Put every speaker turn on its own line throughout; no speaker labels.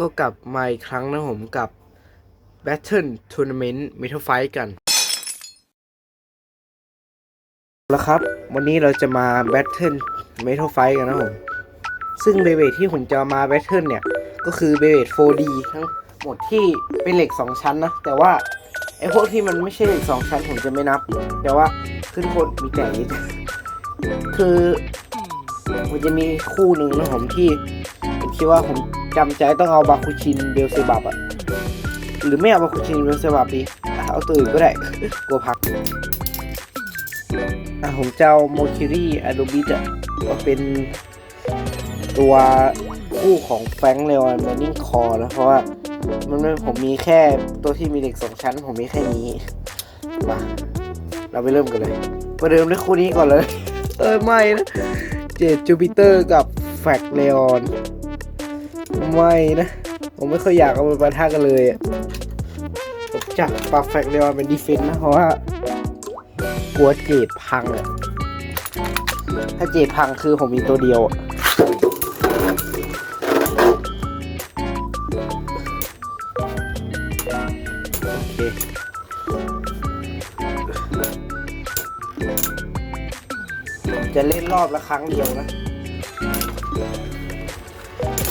ก็กลับมาอีกครั้งนะผมกับ Battle Tournament Metal Fight กัน แล้วครับ วันนี้เราจะมา Battle Metal Fight กันนะผม ซึ่งเบเบทที่ผมจะมา Battle เนี่ย ก็คือเบเบท 4D ทั้งหมดที่เป็นเหล็ก 2 ชั้นนะ แต่ว่า ไอพวกที่มันไม่ใช่เหล็ก 2 ชั้นผมจะไม่นับ แต่ว่าขึ้นคนมีแต่นิดคือมันจะมีคู่หนึ่งนะผมที่ผมคิดว่าผม จำใจต้องเอาบาคุชินเบลเซบับอะหรือไม่เอาบาคุชินเบลเซบับดีเอาตัวอื่นก็ได้กลัวพักอะผมจะเอาโมคิรี่อะโดบิอะมาเป็นตัวคู่ของแฟงเลวอนแมนนิงคอแล้วเพราะว่ามันไม่ผมมีแค่ตัวที่มีเหล็กสองชั้น ผมมีแค่นี้มาเราไปเริ่มกันเลยประเดิมด้วยคู่นี้ก่อนเลย เออไม่นะเจดจูปิเตอร์กับแฟกเลออน ไม่นะ ผมไม่ค่อยอยากเอามาปะทะกันเลยผมจะปรับแฟกเลออนเป็นดีเฟนต์นะเพราะว่ากลัวเจดพังอะถ้าเจดพังคือผมมีตัวเดียวโอเคจะเล่นรอบละครั้งเดียวนะ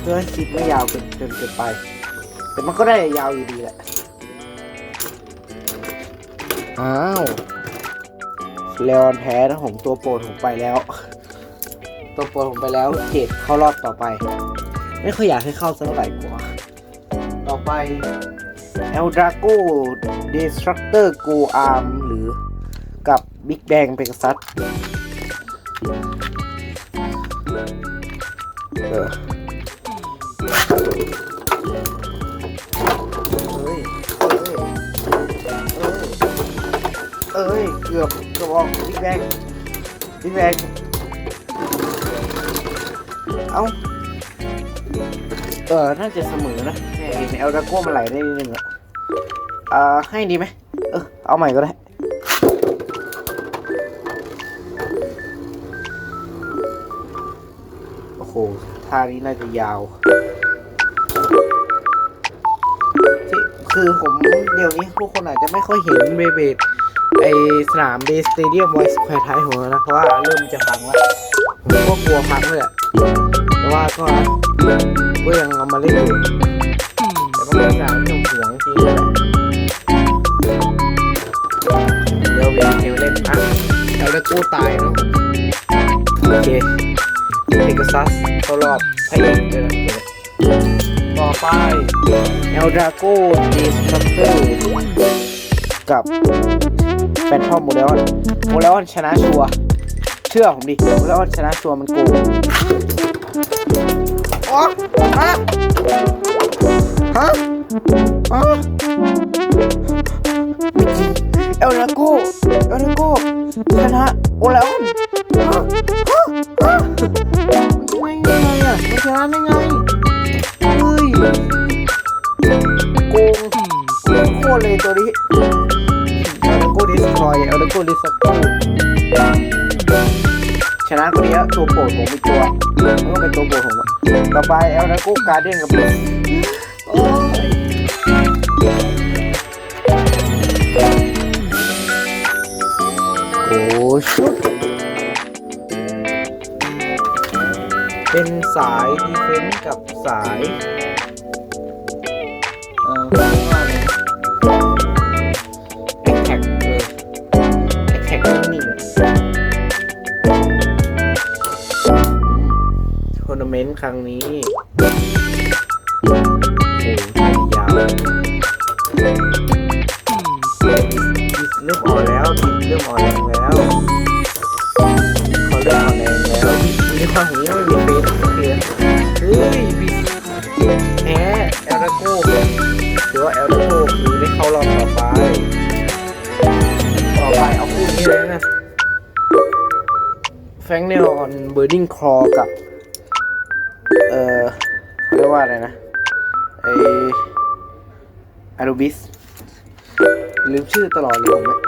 เพื่อให้คลิปไม่ยาวเกินเกินเกินไป แต่มันก็ได้ยาวอยู่ดีแหละ อ้าวเลออนแพ้นะผมตัวโปรดผมไปแล้ว ตัวโปรดผมไปแล้วเจ็ดเข้ารอบต่อไป ไม่ค่อยอยากให้เข้าสักเท่าไหร่กว่า ต่อไป El Drago Destructor Go Arm หรือกับ Big Bang Pegasus เออ อบเกือบออกบิ๊กแบงบิ๊กแบงเอาเออ น่าจะเสมอนะแม่เห็นเอลดาโก้มันไหลได้นิดนึงอะอ่า ให้ดีไหม เออ เอาใหม่ก็ได้ โอ้โห ท่านี้น่าจะยาวที่คือผมเดี๋ยวนี้ทุกคนอาจจะไม่ค่อยเห็นเบเบด ไอสนามเบสเตเดียมไวส์แควร์ไทยผมแล้วนะ เพราะว่าเริ่มจะพังแล้วผมก็กลัวพังเลยอะแต่ว่าก็ก็ยังเอามาเล่นอยู่แต่ก็เป็นสนามที่ผมหวงจริงเลยเดี๋ยวเวียนเทลเล่นอะแล้วแล้กู้ตายเนาะโอเคเอกซัสเข้ารอบพระเอกเลยต่อไปเอลดราโก้ดีสตรัคเตอร์กับ แฟนทอมโมเลออนโมเลออนชนะชัวร์เชื่อผมดิโมเลออนชนะชัวร์มันโกงอ๋อฮะฮะฮะเอลดราโกเอลดราโกชนะโอเลออนฮะฮะฮะมันะได้ไงอะมันชนะได้ไงเฮ้ยโกงโกงโคตรเลยตัวนี้ ริสทรอยเอาเลโก้ดิสโก้ชนะคนนี้แล้วตัวโปรดผมเป็นตัวมันก็เป็นตัวโปรดผมอะต่อไปเอาเลโก้การเด้นกับเบสโอ้ยโอ้ชุดเป็นสายดีเฟนส์กับสาย เมนต์ครั้งนี้โอ้โหยาวเริ่มอ่อนแล้วเริ่มอ่อนแรงแล้วขาเริ่มอ่อนแรงแล้วมีความผมยังไม่มีเฟซโอเคเฮ้ยบีแพ้เอลดาโก้หรือว่าเอลดาโก้คือได้เข้ารอบต่อไปต่อไปเอาคู่นี้เลยนะแฟงเนลออนเบอร์ดิงครอกับ เออเขาเรียกว่าอะไรนะไออารูบิสลืมชื่อตลอดเลยผมเนี่ย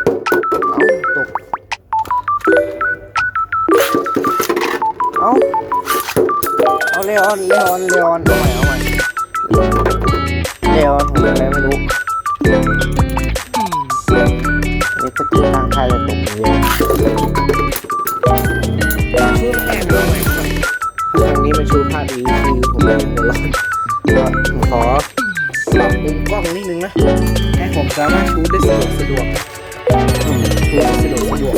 เอ้าตก เอ้าเอาเลออนเลออนเลออนเอาใหม่เอาใหม่เลออนผมอะไรไม่รู้นี่สกิลทางไทยจะตกเยชุดแรกเอ ผมสามารถชูได้สะดวกสะดวกชูได้สะดวกสะดวก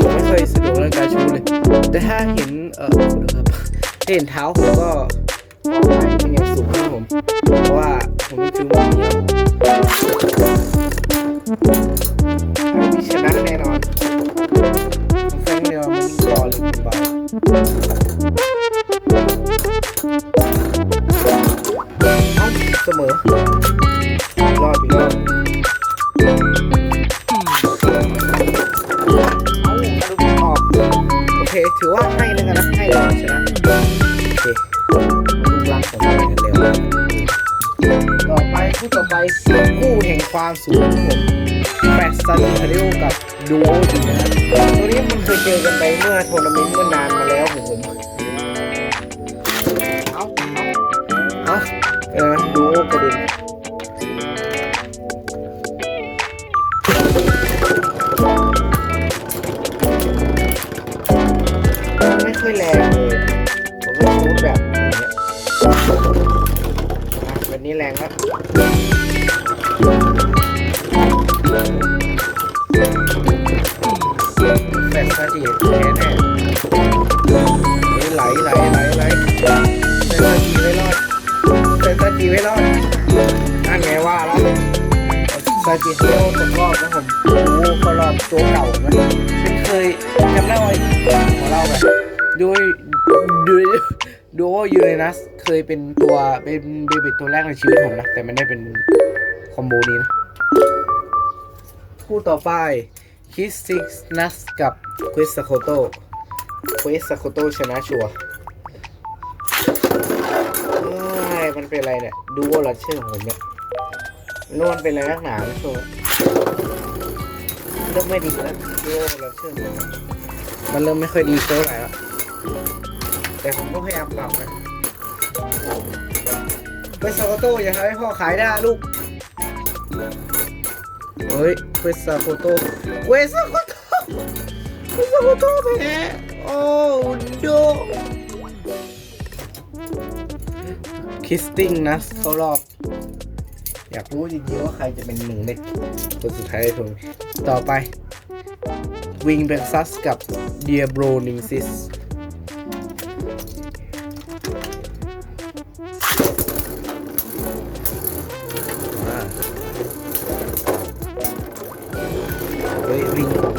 ผมไม่เคยสะดวกเรื่องการชูเลย แต่ถ้าเห็นเออครับเห็นเท้าผมก็ขออภัยเป็นอย่างสูงครับผม เพราะว่าผมไม่ชูมือนี้อันนี้ชนะแน่นอนแฟนเดียวมันรอหรือเบาเอาเสมอ แฟนซาจีแพ้แน่เฮ้ยไหลไหลไหลไหลแฟนซาจีไม่รอดแฟนซาจีไม่รอดนั่นไงว่าแล้วซาจิเที่ยวตกรอบนะผมโอ้โหเขารอบตัวเก่านะเป็นเคยจำได้ว่าหัวเราแบบดูดูดูว่ายูเรนัสเคยเป็นตัวเป็นเบบิตตัวแรกในชีวิตผมนะ แต่ไม่ได้เป็นคอมโบนี้นะ คู่ต่อไป คิสซิกนัสกับควิสโคโตควิสโคโตชนะชัวร์เอ้ยมันเป็นอะไรเนี่ย ดูว่าลัดเชื่อของผมเนี่ยนวลเป็นอะไรนักหนาไม่ชัวเริ่มไม่ดีแล้วดูว่าลัดเชื่อผมมันเริ่มไม่ค่อยดีเท่าไหร่แล้วแต่ผมก็พยายามปรับนะเวสซาโกโต้อย่าทำให้พ่อขายได้ลูก เฮ้ยเวสซาโกโตเวสซาโกโตเวสซาโกโตแพ้โอ้โดคิสติ้งนะเขารอบ อยากรู้จริงๆว่าใครจะเป็นหนึ่งในคนสุดท้ายทุนต่อไปวิงเบนซัสกับเดียโบรนิงซิส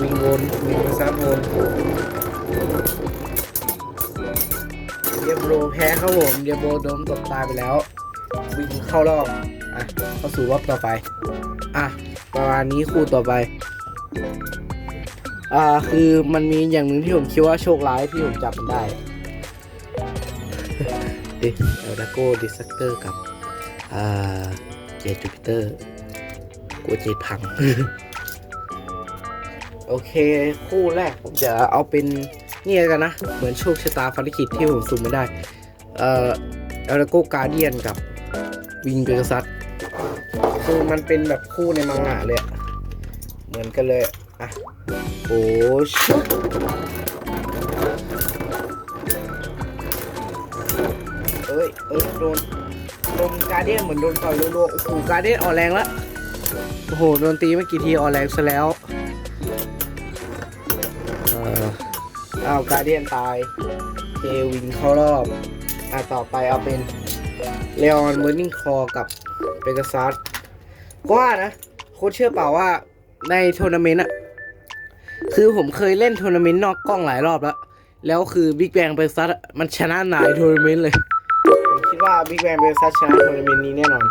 วิ่งวนวิ่งซ้ำวนเดียโบรแพ้ครับผมเดียโบรโดนตบตายไปแล้ว วิ่งเข้ารอบอะเข้าสู่รอบต่อไป อะประมาณนี้คู่ต่อไปอ่าคือมันมีอย่างหนึ่งที่ผมคิดว่าโชคร้ายที่ผมจับมันได้เอ๊ะเอลดาโก้ดิสักเตอร์กับอ่าเจจูปิเตอร์กลัวเจพัง โอเค คู่แรกผมจะเอาเป็นนี่แล้วกันนะ เหมือนโชคชะตาภารกิจที่ผมสุ่มไม่ได้ เอ่อเอลโกกาเดียนกับวิงเบลซัสคือมันเป็นแบบคู่ในมังงะเลย เหมือนกันเลย อะ โอ้ชุดเอ้ย เอ้ย โดนโดนกาเดียนเหมือนโดนต่อยรัวๆโอ้โหกาเดียนอ่อนแรงแล้วโอ้โห โดนตีไม่กี่ทีอ่อนแรงซะแล้ว อาการเดียนตายเควินเข้ารอบอะต่อไปเอาเป็นเลออนเมอร์นิงคอกับเปก a ซัสก็ว่านะโค้ชเชื่อเปล่าว่าในทัวร์นาเมนต์อะคือผมเคยเล่นทัวร์นาเมนต์นอกกล้องหลายรอบแล้ว แล้วคือบิ๊กแบงเปก a ซัสมันชนะหลายทัวร์นาเมนต์เลย ผมคิดว่าบิ๊กแบงเปก a ซัสชนะทัวร์นาเมนต์นี้แน่นอน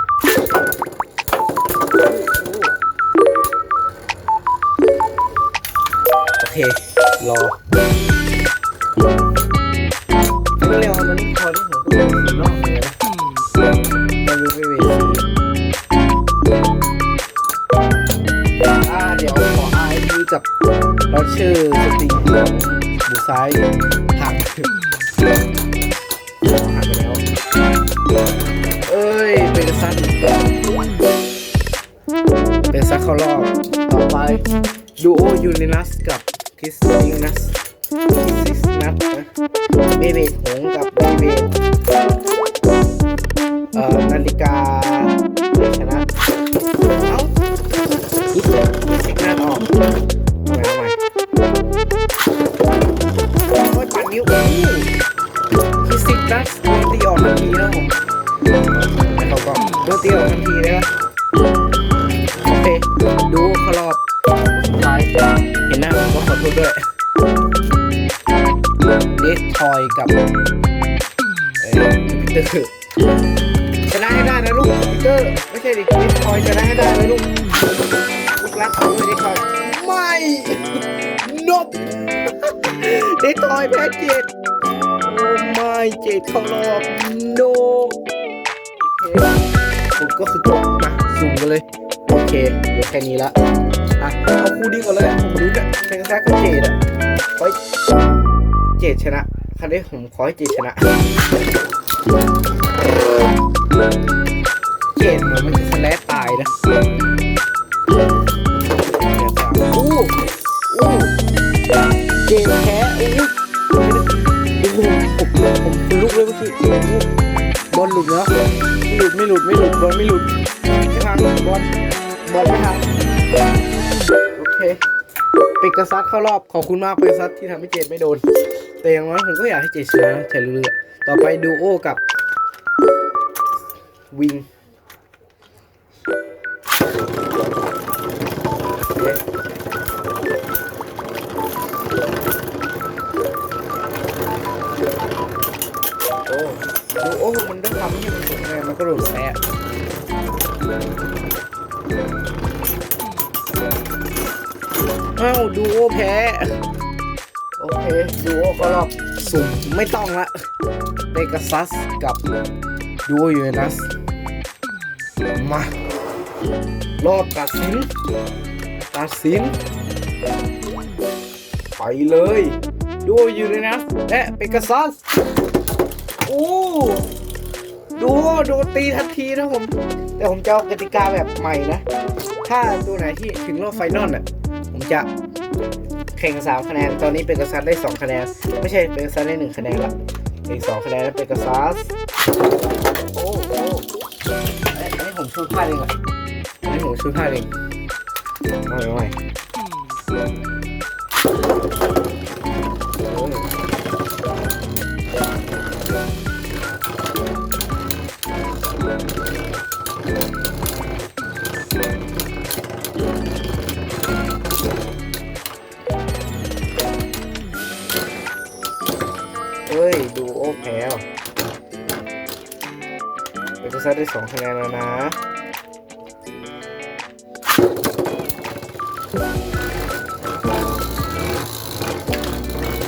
โอเค รอ เร็วมันนี่พอที่ผมก็เป็นรอบเลยนะมาดูไปเวทีอ่าเดี๋ยวขอไอดีจับเราชื่อสตรีของบูซ้ายหัก เบเบดหงกับเบเบดเอ่อนาฬิกาเชนะเอ้าคิดเลยคิดสิกนัสออกมาใหม่โอ้ยปั่นนิ้วคิดสิกนัสโดนตีออกทันทีนะผมแล้วเขาก็โดนตีออกทันทีเลยนะโอเคดูขารอบสุดท้ายเห็นหน้าผมก็ขอโทษด้วย เดสทอยกับเอ่อจูปิเตอร์ชนะให้ได้นะลูกจูปิเตอร์ไม่ใช่ดิเดสทอยชนะให้ได้นะลูกลูกรักของเดสทอยไม่นบเดสทอยแพ้เจ็ดโอ้ไม่เจ็ดเข้ารอบโนโอเคผมก็คือจบมาสุ่มกันเลยโอเคเหลือแค่นี้ละอะเอาคู่ดีก่อนเลยผมรู้จะเป็นกระแสกับเจดอะขอให้ เจดชนะครั้งนี้ผมขอให้เจดชนะเจดเหมือนมันจะสแลตตายนะอู้อู้เจดแพ้อู้โอ้โหผมผมลุกเลยเมื่อกี้บอลหลุดเนาะไม่หลุดไม่หลุดไม่หลุดบอลไม่หลุดไม่พังบอลบอลไม่พังโอเคปิกกระซัดเข้ารอบขอบคุณมากเปกกระซัดที่ทำให้เจดไม่โดน แต่อย่างน้อยผมก็อยากให้เจดชนะแต่เรือต่อไปดูโอกับวิงโอเคโอ้ดูโอ้มันต้องทำให้มันสวยงามมันก็โดนแพ้อ้าวดูโอแพ้ โอเคดูโอก็รอบสุ่มไม่ต้องละเปกัสซัสกับดูโอยูเรนัสมารอบตัดสินตัดสิน ไปเลยดูยูเรนัสและเปกัสซัสโอ้ดูโดนตีทันทีนะผม แต่ผมจะเอากติกาแบบใหม่นะ ถ้าตัวไหนที่ถึงรอบไฟนอลน่ะผมจะ แข่งสามคะแนน ตอนนี้เป็นกษัตริย์ได้สองคะแนน ไม่ใช่เป็นกษัตริย์ได้หนึ่งคะแนนละอีกสองคะแนนแล้วเป็นกษัตริย์โอ้โหอันนี้ผมช่วยพลาเองอะอันนี้ผมช่วยพลาเองเอาใหม่เอาใหม่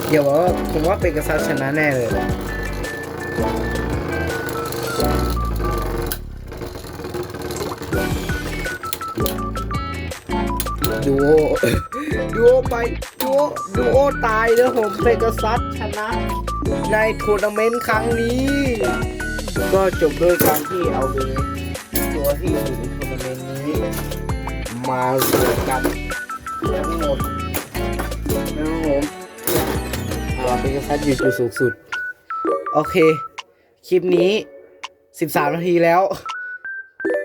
เดี๋ยวว่าผมว่าเป็นกษัตริย์ชนะแน่เลยดูโอดูโอไปดูโอดูโอตายแล้วผมเป็นกษัตริย์ชนะ ในทัวร์นาเมนต์ครั้งนี้ ก็จบด้วยการที่เอาเลยตัวที่อยู่ในทัวร์นาเมนต์นี้ มาสวมกันทั้งหมดนะครับผมเราเป็นกษัตริย์อยู่จุดสูงสุด โอเค คลิปนี้ 13 นาทีแล้ว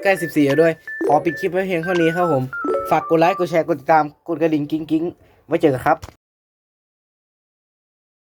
ใกล้ 14แล้วด้วย ขอปิดคลิปไว้เพียงเท่านี้ครับผม ฝากกดไลค์ กดแชร์ กดติดตาม กดกระดิ่งกิ้งกิ๊งไว้เจอกันครับ